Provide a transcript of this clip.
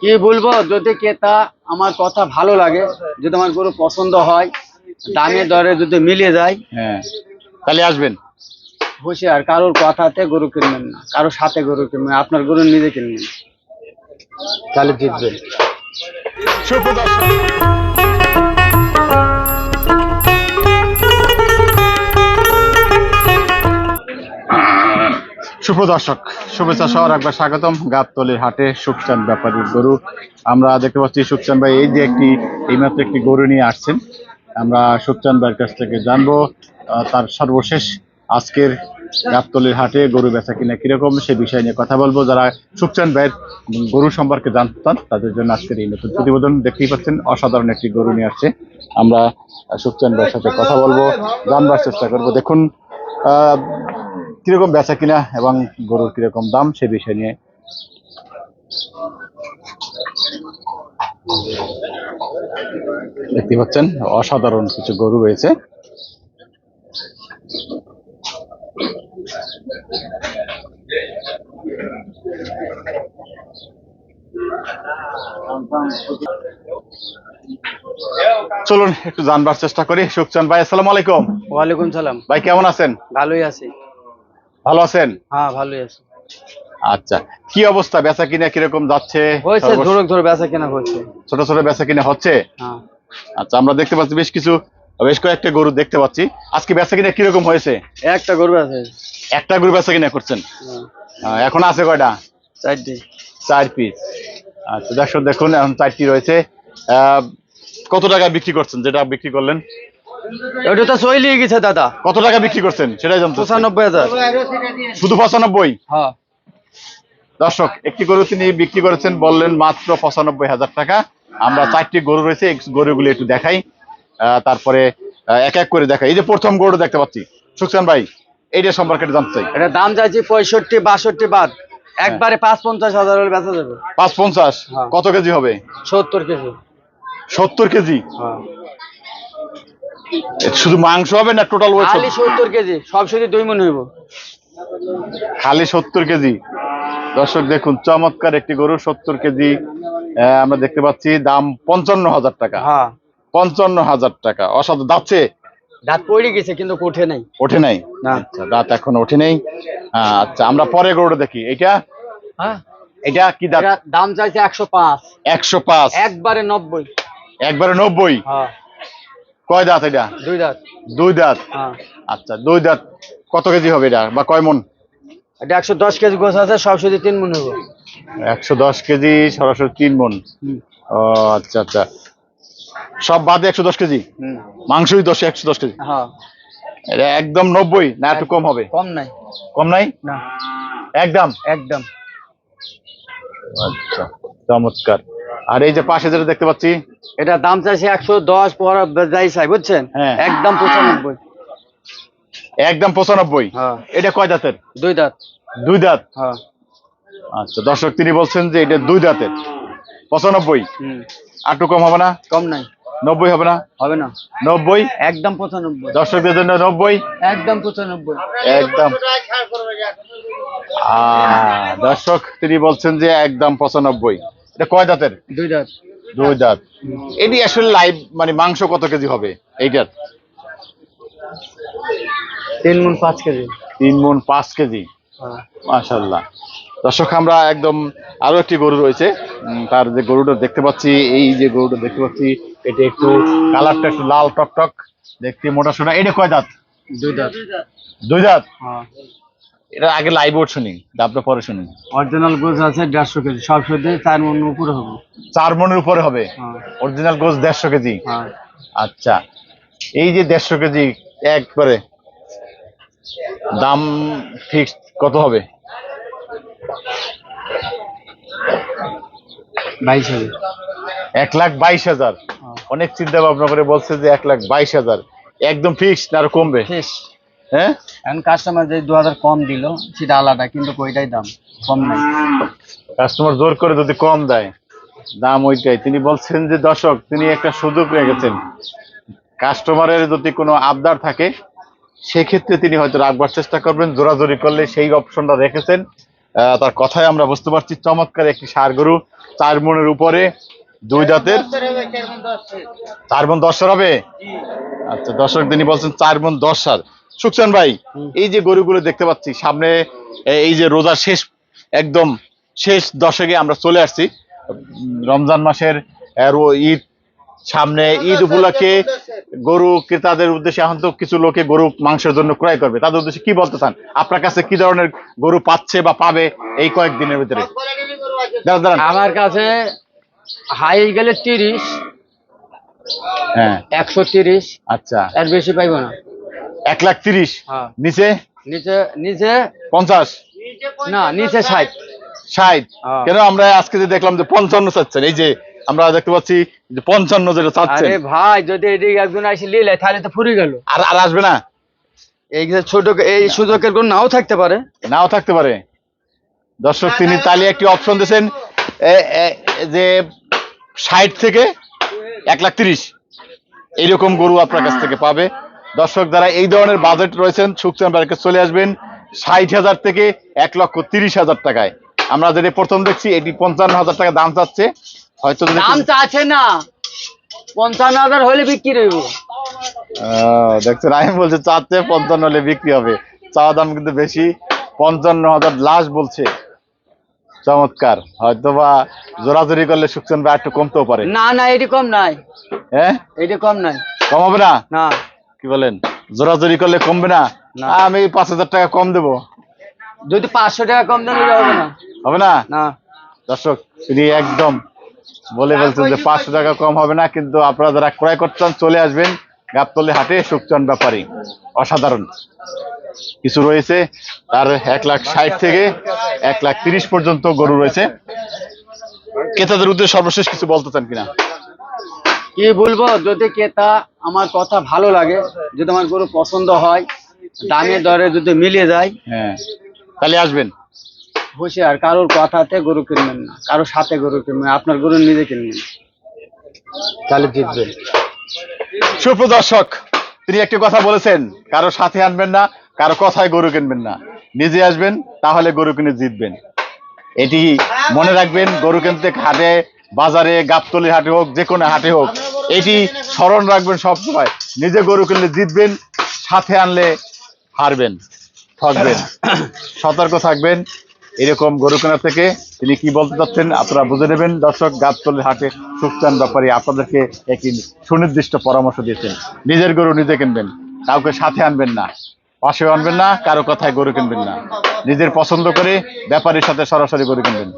কি বলব? যদি ক্রেতা আমার কথা ভালো লাগে যদি আমার গরু পছন্দ হয় দামে দরে যদি মিলে যায় হ্যাঁ। তাহলে আসবেন। হুঁশিয়ার কারোর কথাতে গরু কিনবেন না কারোর সাথে গরু কিনবেন আপনার গরু নিজে কিনবেন। তাহলে জিতবেন। সুপ্রদর্শক সুপ্রদর্শক শুভেচ্ছা সহ একবার স্বাগতম। গাবতলির হাটে সুখচান ব্যাপারীর গরু। আমরা দেখতে পাচ্ছি সুখচান ভাই, এই যে একটি এইমাত্র একটি গরু নিয়ে আসছেন। আমরা সুখচান ভাইয়ের কাছ থেকে জানব তার সর্বশেষ আজকের গাবতলির হাটে গরু বেচা কিনা কীরকম, সে বিষয় নিয়ে কথা বলব। যারা সুখচান ভাইয়ের গরু সম্পর্কে জানতে চান তাদের জন্য আজকের এই নতুন প্রতিবেদন দেখতেই পাচ্ছেন। অসাধারণ একটি গরু নিয়ে আসছে। আমরা সুখচান ভাইয়ের সাথে কথা বলব, জানবার চেষ্টা করব। দেখুন কীরকম বেচা কিনা এবং গরুর কীরকম দাম সে বিষয় নিয়ে দেখতে পাচ্ছেন অসাধারণ কিছু গরু রয়েছে। চলুন একটু জানবার চেষ্টা করি। সুখচান ভাই আসসালামু আলাইকুম। ওয়ালাইকুম সালাম। ভাই কেমন আছেন? ভালোই আছি। ভালো আছেন? হ্যাঁ ভালোই আছি। আচ্ছা কি অবস্থা? বেচা কিনা কীরকম যাচ্ছে? হয়েছে ধরুক ধরে বেচা কেনা হচ্ছে ছোট ছোট বেচা কিনা হচ্ছে? হ্যাঁ। আচ্ছা আমরা দেখতে পাচ্ছি বেশ কিছু বেশ কয়েকটা গরু দেখতে পাচ্ছি। আজকে বেচা কিনা কীরকম হয়েছে? একটা গরু আছে একটা গরু বেচা কিনা করছেন? হ্যাঁ, এখন আছে কয়টা? চারটি। চার পিস। আচ্ছা দেখুন এখন চারটি রয়েছে। আহ, কত টাকা বিক্রি করছেন? যেটা বিক্রি করলেন? ওটা তো গেছে দাদা। কত টাকা বিক্রি করছেন? সেটাই জানতে পঁচানব্বই হাজার। শুধু পঁচানব্বই? হ্যাঁ। দর্শক একটি গরু তিনি বিক্রি করেছেন বললেন মাত্র পঁচানব্বই হাজার টাকা। আমরা চারটি গরু রয়েছে গরুগুলি একটু দেখাই। তারপরে এক এক করে দেখাই। এই যে প্রথম গরু দেখতে পাচ্ছি। সুখসান ভাই এইটা সম্পর্কে জানতে চাই। এটা দাম চাইছি পঁয়ষট্টি বাষট্টি বাদ। একবারে পাঁচ পঞ্চাশ হাজার হলে বেচা যাবে। পাঁচ পঞ্চাশ হ্যাঁ। কত কেজি হবে? সত্তর কেজি। সত্তর কেজি? হ্যাঁ। শুধু মাংস হবে না টোটাল ওয়েট খালি সত্তর কেজি সব শুধু দুই মন হইব। খালি সত্তর কেজি। দর্শক দেখুন চমৎকার একটি গরু সত্তর কেজি। আমরা দেখতে পাচ্ছি দাম পঞ্চান্ন হাজার টাকা। হ্যাঁ। পঞ্চান্ন হাজার টাকা। অসাধু যাচ্ছে দাঁত পড়ে গেছে কিন্তু ওঠে নাই। ওঠে নাই? না। আচ্ছা দাঁত এখন ওঠে নেই। আচ্ছা আমরা পরে গরুটা দেখি। এটা হ্যাঁ। এটা কি দাঁত? দাম চাইছে একশো পাঁচ। একশো পাঁচ। একবারে নব্বই। একবারে নব্বই? হ্যাঁ। কয় দাঁত এটা? দুই দাঁত। দুই দাঁত? হ্যাঁ। আচ্ছা দুই দাঁত কত কেজি হবে এটা? বা কয় মন? এটা একশো দশ কেজি গোছ আছে শুধু তিন মন হবে একশো দশ কেজি সরাসরি তিন মন। ও আচ্ছা আচ্ছা। সব বাদে একশো দশ কেজি? মাংসই দশ একশো দশ কেজি। হ্যাঁ। এটা একদম নব্বই না একটু কম হবে? কম নাই। কম নাই? না। একদম? একদম। আচ্ছা চমৎকার। আর এই যে পাশে যেটা দেখতে পাচ্ছি এটা দাম চাইছে একশো দশ যাই চাই বুঝছেন? হ্যাঁ। একদম পঁচানব্বই। একদম পঁচানব্বই। হ্যাঁ। এটা কয় দাঁতের? দুই দাঁত। দুই দাঁত? হ্যাঁ। আচ্ছা দর্শক তিনি বলছেন যে এটা দুই দাঁতের। পঁচানব্বই। হুম। আর একটু কম হবে না? কম নাই। নব্বই হবে না? হবে না। নব্বই? একদম পঁচানব্বই। দর্শকদের জন্য নব্বই? একদম পঁচানব্বই। একদম। দর্শক তিনি বলছেন যে একদম পঁচানব্বই। এটা কয় দাঁতের? দুই দাঁত। দুই দাঁত। এটি আসলে লাইভ মানে মাংস কত কেজি হবে? এইটার? তিন মন পাঁচ কেজি। তিন মন পাঁচ কেজি। হ্যাঁ। মাশাল্লাহ দর্শক আমরা একদম আরও একটি গরু রয়েছে। তার যে গরুটা দেখতে পাচ্ছি এই যে গরুটা দেখতে পাচ্ছি এটা একটু কালারটা একটু লাল টক টক দেখতে মোটা সোনা। এটা কয় দাঁত। দুই দাঁত। দুই দাঁত? হ্যাঁ। এটা আগে লাইভ ওট শুনি দামটা পরে শুনি অরিজিনাল গোছ আছে দেড়শো কেজি সব শুধু চার মন উপরে হবে। চার মনের উপরে হবে? হ্যাঁ। অরিজিনাল গোস দেড়শো কেজি? হ্যাঁ। আচ্ছা এই যে দেড়শো কেজি একবারে দাম ফিক্সড কত হবে? বাইশ হাজার। এক লাখ বাইশ হাজার। হ্যাঁ। অনেক চিন্তা ভাবনা করে বলছে যে এক লাখ বাইশ হাজার। একদম ফিক্সড আর কমবে? শেষ হ্যাঁ? এখন কাস্টমার যে দু হাজার কম দিল সেটা আলাদা কিন্তু ওইটাই দাম কম নাই। কাস্টমার জোর করে যদি কম দেয় দাম ওইটাই। তিনি বলছেন যে দর্শক তিনি একটা সুযোগ রেখেছেন। কাস্টমারের যদি কোনো আবদার থাকে সেক্ষেত্রে তিনি হয়তো রাখবার চেষ্টা করবেন। জোরাজোরি করলে সেই অপশনটা রেখেছেন। তার কথায় আমরা বুঝতে পারছি। চমৎকার একটি সার গরু। চার মনের উপরে দুই দাঁতের। চার মন দশ সার হবে? আচ্ছা দর্শক তিনি বলছেন চার মন দশ সার। সুকসান ভাই এই যে গরুগুলো দেখতে পাচ্ছি সামনে এই যে রোজার শেষ একদম শেষ দশকে আমরা চলে আসছি। রমজান মাসের ঈদ সামনে ঈদ উপলক্ষে গরু ক্রেতাদের উদ্দেশ্যে এখন তো কিছু লোকে গরু মাংসের জন্য ক্রয় করবে। তাদের উদ্দেশ্যে কি বলতে চান? আপনার কাছে কি ধরনের গরু পাচ্ছে বা পাবে এই কয়েকদিনের ভিতরে। আমার কাছে হাই গেলে তিরিশ হ্যাঁ। একশো তিরিশ আচ্ছা। এর বেশি পাইবো না। এক লাখ তিরিশ। হ্যাঁ। নিচে? নিচে নিচে? পঞ্চাশ। না নিচে ষাট। ষাট। হ্যাঁ। কেন আমরা আজকে যে দেখলাম যে পঞ্চান্ন চাচ্ছেন এই যে আমরা দেখতে পাচ্ছি যে পঞ্চান্ন যেটা চাচ্ছেন। আরে ভাই যদি এদিকে একজন আসে লিলে তাহলে তো ফুরি গেল। আর আর আসবে না? এই যে ছোট এই সুযোগের কোন নাও থাকতে পারে। নাও থাকতে পারে। দর্শক তিনি তাহলে একটি অপশন দিয়েছেন যে ষাট থেকে এক লাখ তিরিশ। এইরকম গরু আপনার কাছ থেকে পাবে। দর্শক যারা এই ধরনের বাজেট রয়েছেন সুখচান বাড়িকে চলে আসবেন ষাট হাজার থেকে এক লক্ষ তিরিশ হাজার টাকায়। আমরা যেটা প্রথম দেখছি এটি পঞ্চান্ন হাজার টাকা দাম চাচ্ছে। হয়তো দাম চাচ্ছে না। পঞ্চান্ন হাজার হলে বিক্রি হইব। দেখছেন আমি বলছি চাচ্ছে পঞ্চান্ন হলে বিক্রি হবে। চাওয়া দাম কিন্তু বেশি। পঞ্চান্ন হাজার লাশ বলছে। চমৎকার। হয়তো বা জোরাজোরি করলে সুখচন্দ্র বা একটু কমতেও পারে। না না এটি কম নাই। হ্যাঁ? এটি কম নাই। কম হবে না? না। কি বলেন? জোরাজোরি করলে কমবে না। আমি পাঁচ হাজার টাকা কম দেবো। যদি পাঁচশো টাকা কম দেন হবে না। হবে না? না। দর্শক তিনি একদম বলে বলছেন যে পাঁচশো টাকা কম হবে না কিন্তু আপনারা যারা ক্রয় করছেন চলে আসবেন গাবতলি হাটে সুখচন্দ ব্যাপারী। অসাধারণ। কিছু রয়েছে তার এক লাখ ষাট থেকে এক লাখ তিরিশ পর্যন্ত গরু রয়েছে। ক্রেতাদের উদ্দেশ্যে সর্বশেষ কিছু বলতে চান কিনা? কি বলব যদি ক্রেতা আমার কথা ভালো লাগে যদি আমার গরু পছন্দ হয় দামে দরে যদি মিলিয়ে যায় হ্যাঁ তাহলে আসবেন। হুঁশিয়ার কারোর কথাতে গরু কিনবেন না কারোর সাথে গরু কিনবেন আপনার গরু নিজে কিনবেন। তাহলে জিতবেন। সুপ্রদর্শক তিনি একটি কথা বলেছেন কারও সাথে আনবেন না কারও কথায় গরু কিনবেন না। নিজে আসবেন তাহলে গরু কিনে জিতবেন। এটি মনে রাখবেন গরু কিনতে হাটে বাজারে গাবতলির হাটে হোক যে কোনো হাটে হোক এটি স্মরণ রাখবেন সবসময় নিজে গরু কিনলে জিতবেন সাথে আনলে হারবেন ঠকবেন। সতর্ক থাকবেন এরকম গরু কেনা থেকে। তিনি কি বলতে চাচ্ছেন আপনারা বুঝে নেবেন। দর্শক গাবতলির হাটে সুখচান ব্যাপারে আপনাদেরকে একটি সুনির্দিষ্ট পরামর্শ দিয়েছেন। নিজের গরু নিজে কিনবেন কাউকে সাথে আনবেন না। পাশে আনবেন না, কারও কথায় গরু কিনবেন না। নিজের পছন্দ করে ব্যাপারীর সাথে সরাসরি গরু কিনবেন।